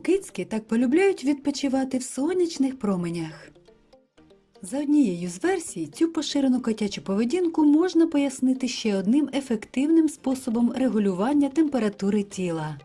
кицьки так полюбляють відпочивати в сонячних променях? За однією з версій, цю поширену котячу поведінку можна пояснити ще одним ефективним способом регулювання температури тіла.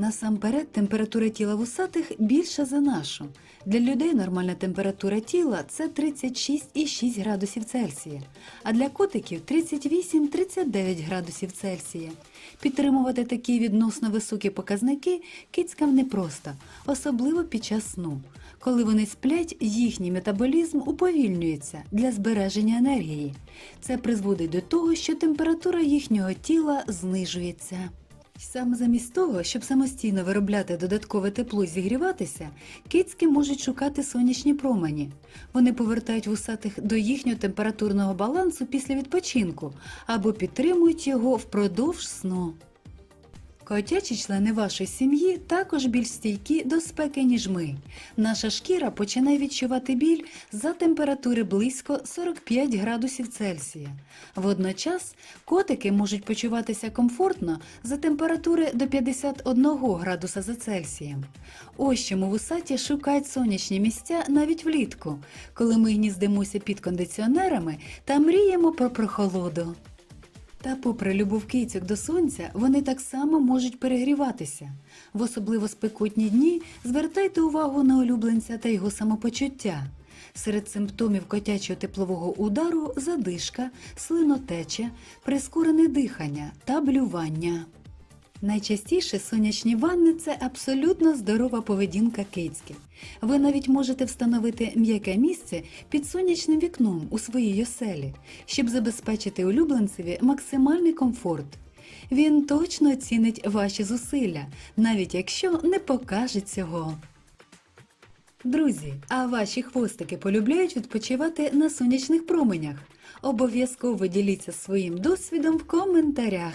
Насамперед, температура тіла вусатих більша за нашу. Для людей нормальна температура тіла це 36,6 градусів Цельсія, а для котиків 38-39 градусів Цельсія. Підтримувати такі відносно високі показники кицькам непросто, особливо під час сну. Коли вони сплять, їхній метаболізм уповільнюється для збереження енергії. Це призводить до того, що температура їхнього тіла знижується. Саме замість того, щоб самостійно виробляти додаткове тепло і зігріватися, кицьки можуть шукати сонячні промені. Вони повертають вусатих до їхнього температурного балансу після відпочинку або підтримують його впродовж сну. Котячі члени вашої сім'ї також більш стійкі до спеки, ніж ми. Наша шкіра починає відчувати біль за температури близько 45 градусів Цельсія. Водночас котики можуть почуватися комфортно за температури до 51 градуса за Цельсієм. Ось чому вусаті шукають сонячні місця навіть влітку, коли ми гніздимося під кондиціонерами та мріємо про прохолоду. Та попри любов кицьок до сонця, вони так само можуть перегріватися. В особливо спекотні дні звертайте увагу на улюбленця та його самопочуття. Серед симптомів котячого теплового удару задишка, слинотеча, прискорене дихання та блювання. Найчастіше сонячні ванни це абсолютно здорова поведінка кицьки. Ви навіть можете встановити м'яке місце під сонячним вікном у своїй оселі, щоб забезпечити улюбленцеві максимальний комфорт. Він точно оцінить ваші зусилля, навіть якщо не покаже цього. Друзі, а ваші хвостики полюбляють відпочивати на сонячних променях? Обов'язково діліться своїм досвідом в коментарях.